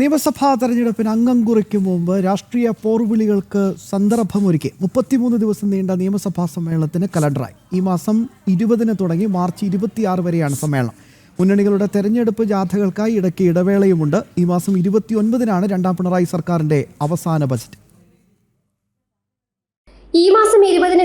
നിയമസഭാ തെരഞ്ഞെടുപ്പിന് അംഗം കുറിക്കും മുമ്പ് രാഷ്ട്രീയ പോർവിളികൾക്ക് സന്ദർഭമൊരുക്കി. മുപ്പത്തിമൂന്ന് ദിവസം നീണ്ട നിയമസഭാ സമ്മേളനത്തിന് കലണ്ടറായി. ഈ മാസം ഇരുപതിന് തുടങ്ങി മാർച്ച് ഇരുപത്തിയാറ് വരെയാണ് സമ്മേളനം. മുന്നണികളുടെ തെരഞ്ഞെടുപ്പ് ജാഥകൾക്കായി ഇടയ്ക്ക് ഇടവേളയുമുണ്ട്. ഈ മാസം ഇരുപത്തിയൊൻപതിനാണ് രണ്ടാം പിണറായി സർക്കാരിന്റെ അവസാന ബജറ്റ്. ഈ മാസം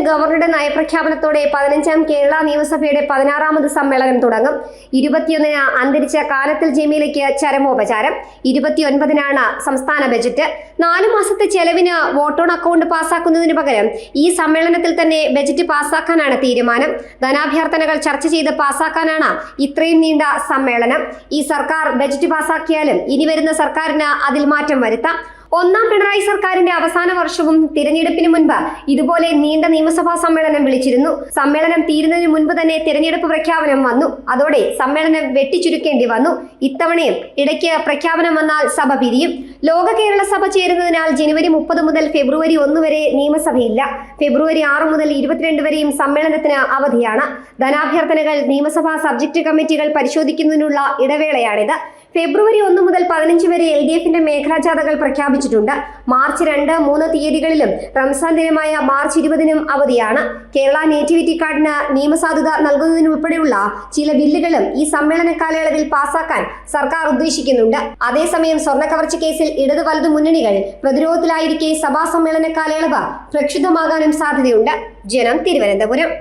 ഗവർണറുടെ നയപ്രഖ്യാപനത്തോടെ പതിനഞ്ചാം കേരള നിയമസഭയുടെ പതിനാറാമത് സമ്മേളനം തുടങ്ങും. ഇരുപത്തിയൊന്നിന് അന്തരിച്ച കാലത്തിൽ ജമീലയ്ക്ക് ചരമോപചാരം. ഇരുപത്തിയൊൻപതിനാണ് സംസ്ഥാന ബജറ്റ്. നാലു മാസത്തെ ചെലവിന് വോട്ടോൺ അക്കൗണ്ട് പാസ്സാക്കുന്നതിന് പകരം ഈ സമ്മേളനത്തിൽ തന്നെ ബജറ്റ് പാസ്സാക്കാനാണ് തീരുമാനം. ധനാഭ്യർത്ഥനകൾ ചർച്ച ചെയ്ത് പാസ്സാക്കാനാണ് ഇത്രയും നീണ്ട സമ്മേളനം. ഈ സർക്കാർ ബജറ്റ് പാസ്സാക്കിയാലും ഇനി വരുന്ന സർക്കാരിന് അതിൽ മാറ്റം വരുത്താം. ഒന്നാം പിണറായി സർക്കാരിന്റെ അവസാന വർഷവും തിരഞ്ഞെടുപ്പിന് മുൻപ് ഇതുപോലെ നീണ്ട നിയമസഭാ സമ്മേളനം വിളിച്ചിരുന്നു. സമ്മേളനം തീരുന്നതിന് മുൻപ് തന്നെ തിരഞ്ഞെടുപ്പ് പ്രഖ്യാപനം വന്നു. അതോടെ സമ്മേളനം വെട്ടിച്ചുരുക്കേണ്ടി വന്നു. ഇത്തവണയും ഇടയ്ക്ക് പ്രഖ്യാപനം വന്നാൽ സഭ പിരിയും. ലോക കേരള സഭ ചേരുന്നതിനാൽ ജനുവരി മുപ്പത് മുതൽ ഫെബ്രുവരി ഒന്ന് വരെ നിയമസഭയില്ല. ഫെബ്രുവരി ആറ് മുതൽ ഇരുപത്തിരണ്ട് വരെയും സമ്മേളനത്തിന് അവധിയാണ്. ധനാഭ്യർത്ഥനകൾ നിയമസഭാ സബ്ജക്ട് കമ്മിറ്റികൾ പരിശോധിക്കുന്നതിനുള്ള ഇടവേളയാണിത്. ഫെബ്രുവരി ഒന്ന് മുതൽ പതിനഞ്ച് വരെ എൽ ഡി എഫിന്റെ മേഖലാ ജാഥകൾ പ്രഖ്യാപിച്ചിട്ടുണ്ട്. മാർച്ച് രണ്ട് മൂന്ന് തീയതികളിലും റംസാൻ ദിനമായ മാർച്ച് ഇരുപതിനും അവധിയാണ്. കേരള നേറ്റിവിറ്റി കാർഡിന് നിയമസാധുത നൽകുന്നതിനുൾപ്പെടെയുള്ള ചില ബില്ലുകളും ഈ സമ്മേളന കാലയളവിൽ പാസാക്കാൻ സർക്കാർ ഉദ്ദേശിക്കുന്നുണ്ട്. അതേസമയം സ്വർണ കവർച്ച കേസിൽ ഇടത് വലതു മുന്നണികൾ പ്രതിരോധത്തിലായിരിക്കെ സഭാ സമ്മേളന കാലയളവ് പ്രക്ഷുബ്ധമാകാനും സാധ്യതയുണ്ട്. ജനം തിരുവനന്തപുരം.